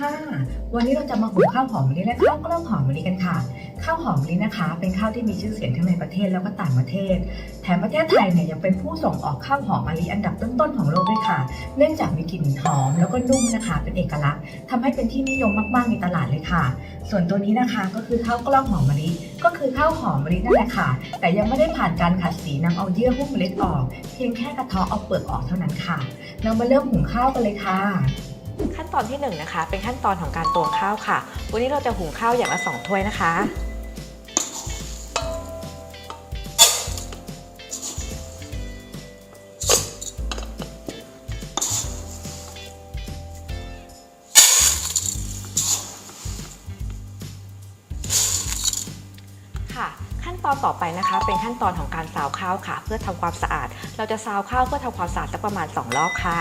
ค่ะ วันนี้เราจะมาหุงข้าวหอมมะลิและข้าวกล้องหอมมะลิกันค่ะ ข้าวหอมมะลินะคะ เป็นข้าวที่มีชื่อเสียงทั้งในประเทศแล้วก็ต่างประเทศ แถมประเทศไทยเนี่ยยังเป็นผู้ส่งออกข้าวหอมมะลิอันดับต้นๆของโลกด้วยค่ะ เนื่องจากมีกลิ่นหอมแล้วก็นุ่มนะคะ เป็นเอกลักษณ์ทำให้เป็นที่นิยมมากๆในตลาดเลยค่ะ ส่วนตัวนี้นะคะก็คือข้าวกล้องหอมมะลิก็คือข้าวหอมมะลินั่นแหละค่ะ แต่ยังไม่ได้ผ่านการขัดสีนำเอาเยื่อหุ้มเมล็ดออก เพียงแค่กระเทาะเอาเปลือกออกเท่านั้นค่ะ เรามาเริ่มหุงข้าวกันเลยค่ะ ขั้นตอนที่1นงนะคะ เป็นขั้นตอนของการตวงข้าวค่ะ วันนี้เราจะหุงข้าวอย่างละสองถ้วยนะคะ ค่ะ ขั้นตอนต่อไปนะคะ เป็นขั้นตอนของการซาวข้าวค่ะ เพื่อทำความสะอาด เราจะซาวข้าวเพื่อทำความสะอาดสักประมาณ 2 รอบค่ะ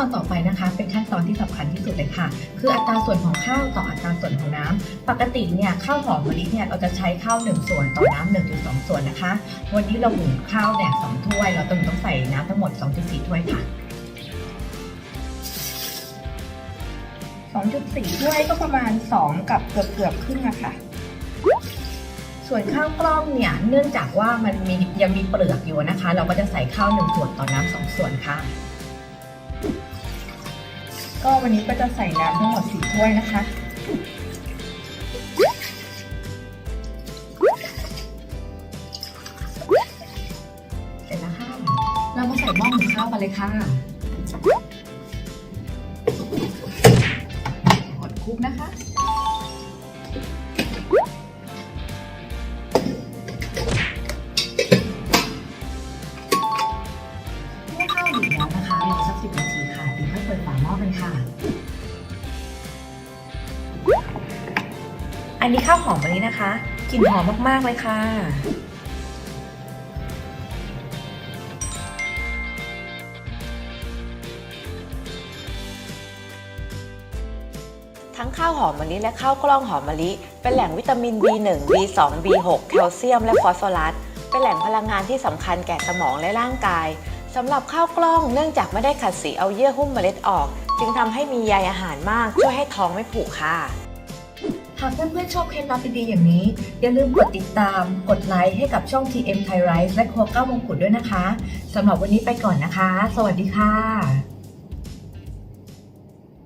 อนต่อไปนะคะ เป็นขั้นตอนที่สำคัญที่สุดเลยค่ะ คืออัตราส่วนของข้าวต่ออัตราส่วนของน้ำปกติเนี่ยข้าวหอมมะลิเนี่ยเราจะใช้ข้าว 1 ส่วนต่อน้ำ1.2 ส่วนนะคะ วันนี้เราหุงข้าวแดก2ถ้วย เราต้องต้องใส่น้ำทั้งหมด 2.4 ถ้วยค่ะ2.4ถ้วยก็ประมาณ 2 กับเกือบเกือบครึ่งอะค่ะ ส่วนข้าวกล้องเนี่ย เนื่องจากว่ามันมียังมีเปลือกอยู่นะคะ เราก็จะใส่ข้าวหนึ่งส่วนต่อน้ำสองส่วนค่ะ ก็วันนี้ก็จะใส่น้ำทั้งหมดสี่ถ้วยนะคะ เสร็จแล้วค่ะ เรามาใส่หม้อหุงข้าวกันเลยค่ะกดคลุกนะคะ อันนี้ข้าวหอมมะลินะคะกลิ่นหอมมากๆเลยค่ะ ทั้งข้าวหอมมะลิและข้าวกล้องหอมมะลิ เป็นแหล่งวิตามิน B1 B2 B6 แคลเซียม และฟอสฟอรัส เป็นแหล่งพลังงานที่สำคัญแก่สมองและร่างกายสำหรับข้าวกล้องเนื่องจากไม่ได้ขัดสีเอาเยื่อหุ้มเมล็ดออก จึงทำให้มีใยอาหารมากช่วยให้ท้องไม่ผูกค่ะ หากเพื่อนๆชอบเคล็ดลับดีๆอย่างนี้ อย่าลืมกดติดตาม กดไลค์ให้กับช่อง TM Thai Rice และครัวเก้ามงกุฎด้วยนะคะสำหรับวันนี้ไปก่อนนะคะ สวัสดีค่ะ